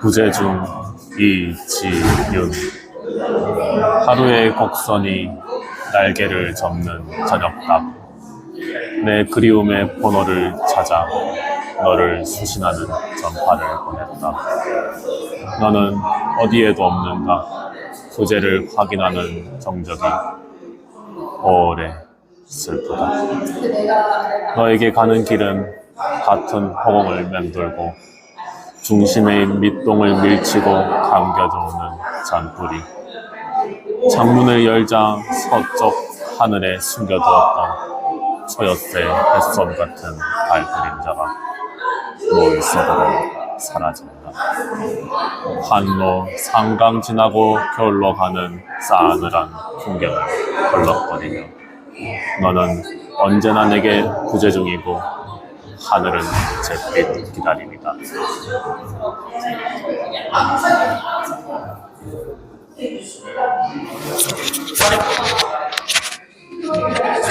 부재중 이지윤 하루의 곡선이 날개를 접는 저녁답 내 그리움의 번호를 찾아 너를 수신하는 전파를 보냈다. 너는 어디에도 없는가 부재를 확인하는 정적이 오래 슬프다. 너에게 가는 길은 같은 허공을 맴돌고 중심의 밑동을 밀치고 감겨들어오는 잔뿌리 창문을 열자 서쪽 하늘에 숨겨두었던 소요새 햇솜 같은 달 그림자가 물 속으로 사라진다. 한로 상강 지나고 겨울로 가는 싸늘한 풍경을 헐렁거리며 너는 언제나 내게 부재 중이고 하늘은 잿빛 기다림이다.